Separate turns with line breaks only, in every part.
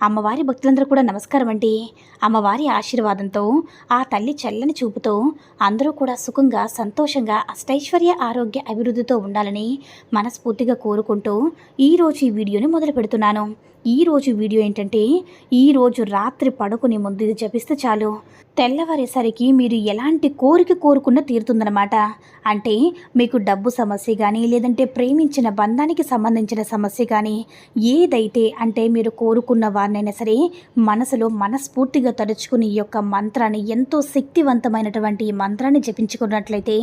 అమ్మవారి భక్తులందరూ కూడా నమస్కారం అండి. అమ్మవారి ఆశీర్వాదంతో ఆ తల్లి చల్లని చూపుతో అందరూ కూడా సుఖంగా సంతోషంగా అష్టైశ్వర్య ఆరోగ్య అభివృద్ధితో ఉండాలని మనస్ఫూర్తిగా కోరుకుంటూ ఈరోజు ఈ వీడియోని మొదలు పెడుతున్నాను ఈరోజు వీడియో ఏంటంటే ఈరోజు రాత్రి పడుకునే ముందు ఇది జపిస్తే చాలు. తెల్లవారేసరికి మీరు ఎలాంటి కోరిక కోరుకున్న తీరుతుందనమాట అంటే మీకు డబ్బు సమస్య కానీ లేదంటే ప్రేమించిన బంధానికి సంబంధించిన సమస్య కానీ ఏదైతే అంటే మీరు కోరుకున్న వారినైనా సరే మనసులో మనస్ఫూర్తిగా తడుచుకుని ఈ యొక్క మంత్రాన్ని ఎంతో శక్తివంతమైనటువంటి ఈ మంత్రాన్ని జపించుకున్నట్లయితే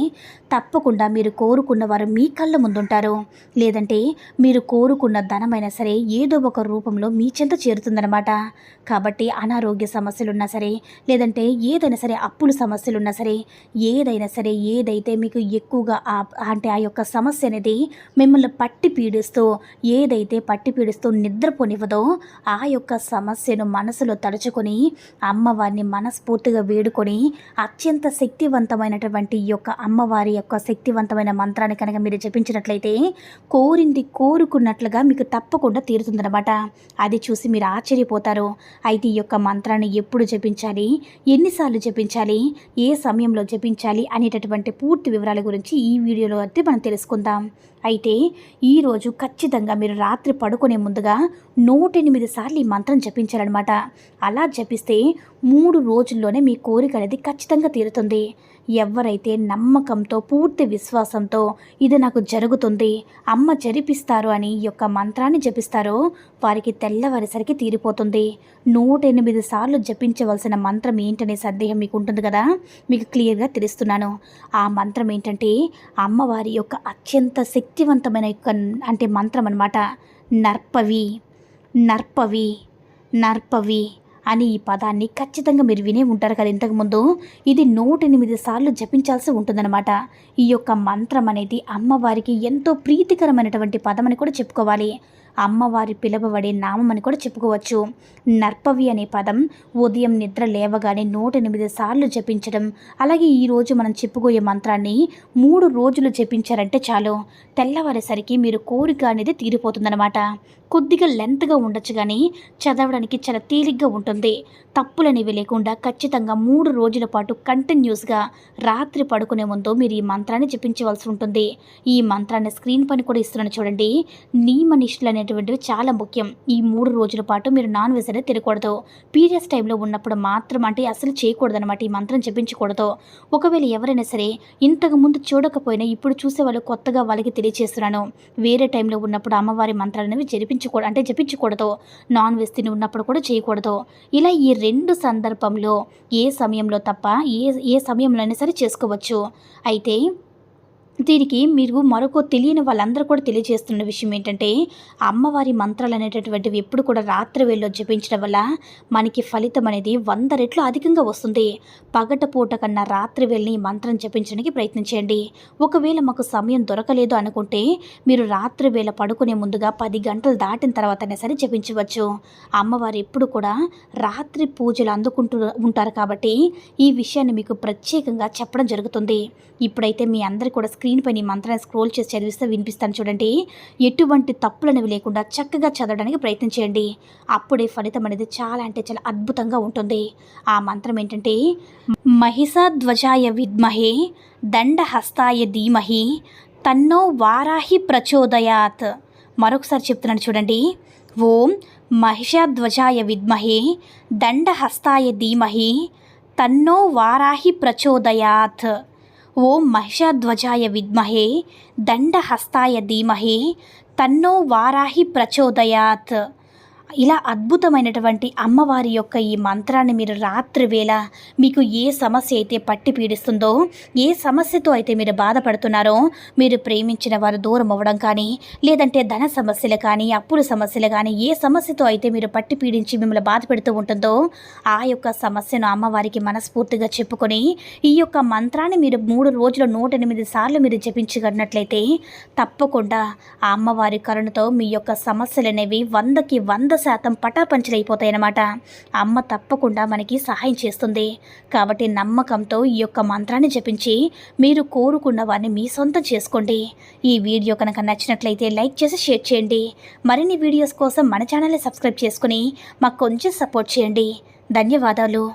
తప్పకుండా మీరు కోరుకున్న వారు మీ కళ్ళ ముందుంటారు. లేదంటే మీరు కోరుకున్న ధనమైనా సరే ఏదో ఒక రూపం రూపంలో మీ చెంత చేరుతుందనమాట కాబట్టి అనారోగ్య సమస్యలున్నా సరే లేదంటే ఏదైనా సరే అప్పుల సమస్యలున్నా సరే ఏదైనా సరే ఏదైతే మీకు ఎక్కువగా అంటే ఆ యొక్క సమస్య అనేది మిమ్మల్ని పట్టి పీడిస్తూ ఏదైతే పట్టి పీడిస్తూ నిద్రపోనివ్వదో ఆ యొక్క సమస్యను మనసులో తలుచుకొని అమ్మవారిని మనస్ఫూర్తిగా వేడుకొని అత్యంత శక్తివంతమైనటువంటి యొక్క అమ్మవారి యొక్క శక్తివంతమైన మంత్రాన్ని కనుక మీరు జపించినట్లయితే కోరింది కోరుకున్నట్లుగా మీకు తప్పకుండా తీరుతుందనమాట అది చూసి మీరు ఆశ్చర్యపోతారు. అయితే ఈ యొక్క మంత్రాన్ని ఎప్పుడు జపించాలి? ఎన్నిసార్లు జపించాలి? ఏ సమయంలో జపించాలి? అనేటటువంటి పూర్తి వివరాల గురించి ఈ వీడియోలో అయితే మనం తెలుసుకుందాం. అయితే ఈరోజు ఖచ్చితంగా మీరు రాత్రి పడుకునే ముందుగా నూట ఎనిమిది సార్లు ఈ మంత్రం జపించాలన్నమాట. అలా జపిస్తే మూడు రోజుల్లోనే మీ కోరిక అనేది ఖచ్చితంగా తీరుతుంది. ఎవరైతే నమ్మకంతో పూర్తి విశ్వాసంతో ఇది నాకు జరుగుతుంది అమ్మ జరిపిస్తారు అని ఈ యొక్క మంత్రాన్ని జపిస్తారో వారికి తెల్లవారిసరికి తీరిపోతుంది. నూట ఎనిమిది సార్లు జపించవలసిన మంత్రం ఏంటనే సందేహం మీకు ఉంటుంది కదా? మీకు క్లియర్గా తెలుస్తున్నాను. ఆ మంత్రం ఏంటంటే అమ్మవారి యొక్క అత్యంత శక్తివంతమైన యొక్క అంటే మంత్రం అనమాట నర్పవి నర్పవి నర్పవి అని ఈ పదాన్ని ఖచ్చితంగా మీరు వినే ఉంటారు కదా ఇంతకుముందు ఇది నూట ఎనిమిది సార్లు జపించాల్సి ఉంటుందన్నమాట. ఈ యొక్క మంత్రం అనేది అమ్మవారికి ఎంతో ప్రీతికరమైనటువంటి పదం అని కూడా చెప్పుకోవాలి. అమ్మవారి పిలవబడే నామం అని కూడా చెప్పుకోవచ్చు. నర్పవి అనే పదం ఉదయం నిద్ర లేవగానే నూట ఎనిమిది సార్లు జపించడం. అలాగే ఈరోజు మనం చెప్పుకోయే మంత్రాన్ని మూడు రోజులు జపించారంటే చాలు. తెల్లవారేసరికి మీరు కోరిక అనేది తీరిపోతుందన్నమాట. కొద్దిగా లెంత్గా ఉండొచ్చు కానీ చదవడానికి చాలా తేలిగ్గా ఉంటుంది. తప్పులనేవి లేకుండా ఖచ్చితంగా మూడు రోజుల పాటు కంటిన్యూస్గా రాత్రి పడుకునే ముందు మీరు ఈ మంత్రాన్ని జపించవలసి ఉంటుంది. ఈ మంత్రాన్ని స్క్రీన్ పని కూడా ఇస్తున్నాను చూడండి. నియమ నిష్ఠలు అనేటువంటివి చాలా ముఖ్యం. ఈ మూడు రోజుల పాటు మీరు నాన్ వెజ్ అనేది తినకూడదు. పీరియడ్స్ టైంలో ఉన్నప్పుడు మాత్రం అంటే అసలు చేయకూడదు అనమాట ఈ మంత్రం జపించకూడదు. ఒకవేళ ఎవరైనా సరే ఇంతకు ముందు చూడకపోయినా ఇప్పుడు చూసే వాళ్ళు కొత్తగా వాళ్ళకి తెలియజేస్తున్నాను వేరే టైంలో ఉన్నప్పుడు అమ్మవారి మంత్రాలు అనేవి జరిపించకూడదు అంటే జపించకూడదు నాన్ వెజ్ తిని ఉన్నప్పుడు కూడా చేయకూడదు. ఇలా ఈ రెండు సందర్భంలో ఏ సమయంలో తప్ప ఏ ఏ సమయంలో అయినా సరే చేసుకోవచ్చు. అయితే దీనికి మీరు మరొక తెలియని వాళ్ళందరూ కూడా తెలియజేస్తున్న విషయం ఏంటంటే అమ్మవారి మంత్రాలు అనేటటువంటివి ఎప్పుడు కూడా రాత్రి వేళలో జపించడం వల్ల మనకి ఫలితం అనేది వంద రెట్లు అధికంగా వస్తుంది. పగట పూట కన్నా రాత్రి వేళని మంత్రం జపించడానికి ప్రయత్నించండి ఒకవేళ మాకు సమయం దొరకలేదు అనుకుంటే మీరు రాత్రి వేళ పడుకునే ముందుగా పది గంటలు దాటిన తర్వాతనే సరే జపించవచ్చు. అమ్మవారు ఎప్పుడు కూడా రాత్రి పూజలు అందుకుంటూ ఉంటారు కాబట్టి ఈ విషయాన్ని మీకు ప్రత్యేకంగా చెప్పడం జరుగుతుంది. ఇప్పుడైతే మీ అందరు కూడా స్క్రీన్ పైన ఈ మంత్రాన్ని స్క్రోల్ చేసి చదివిస్తే వినిపిస్తాను చూడండి. ఎటువంటి తప్పులనేవి లేకుండా చక్కగా చదవడానికి ప్రయత్నం చేయండి. అప్పుడే ఫలితం అనేది చాలా అంటే చాలా అద్భుతంగా ఉంటుంది. ఆ మంత్రం ఏంటంటే మహిషాధ్వజాయ విద్మహే దండహస్తాయ ధీమహి తన్నో వారాహి ప్రచోదయాత్. మరొకసారి చెప్తున్నాను చూడండి. ఓం మహిషాధ్వజాయ విద్మహే దండహస్తాయ ధీమహి తన్నో వారాహి ప్రచోదయాత్. ఓం మహిషధ్వజాయ విద్మహే దండహస్తాయ ధీమహే తన్నో వారాహి ప్రచోదయాత్. ఇలా అద్భుతమైనటువంటి అమ్మవారి యొక్క ఈ మంత్రాన్ని మీరు రాత్రి వేళ మీకు ఏ సమస్య అయితే పట్టి పీడిస్తుందో ఏ సమస్యతో అయితే మీరు బాధపడుతున్నారో మీరు ప్రేమించిన వారు దూరం అవ్వడం కానీ లేదంటే ధన సమస్యలు కానీ అప్పుల సమస్యలు కానీ ఏ సమస్యతో అయితే మీరు పట్టి పీడించి మిమ్మల్ని బాధ పెడుతూ ఉంటుందో ఆ యొక్క సమస్యను అమ్మవారికి మనస్ఫూర్తిగా చెప్పుకొని ఈ యొక్క మంత్రాన్ని మీరు మూడు రోజులు నూట ఎనిమిది సార్లు మీరు జపించగలిగినట్లయితే తప్పకుండా ఆ అమ్మవారి కరుణతో మీ యొక్క సమస్యలు అనేవి వందకి వంద వంద శాతం పటాపంచలైపోతాయన్నమాట. అమ్మ తప్పకుండా మనకి సహాయం చేస్తుంది. కాబట్టి నమ్మకంతో ఈ యొక్క మంత్రాన్ని జపించి మీరు కోరుకున్న వారిని మీ సొంతం చేసుకోండి. ఈ వీడియో కనుక నచ్చినట్లయితే లైక్ చేసి షేర్ చేయండి. మరిన్ని వీడియోస్ కోసం మన ఛానల్ని సబ్స్క్రైబ్ చేసుకుని మాకు కొంచెం సపోర్ట్ చేయండి. ధన్యవాదాలు.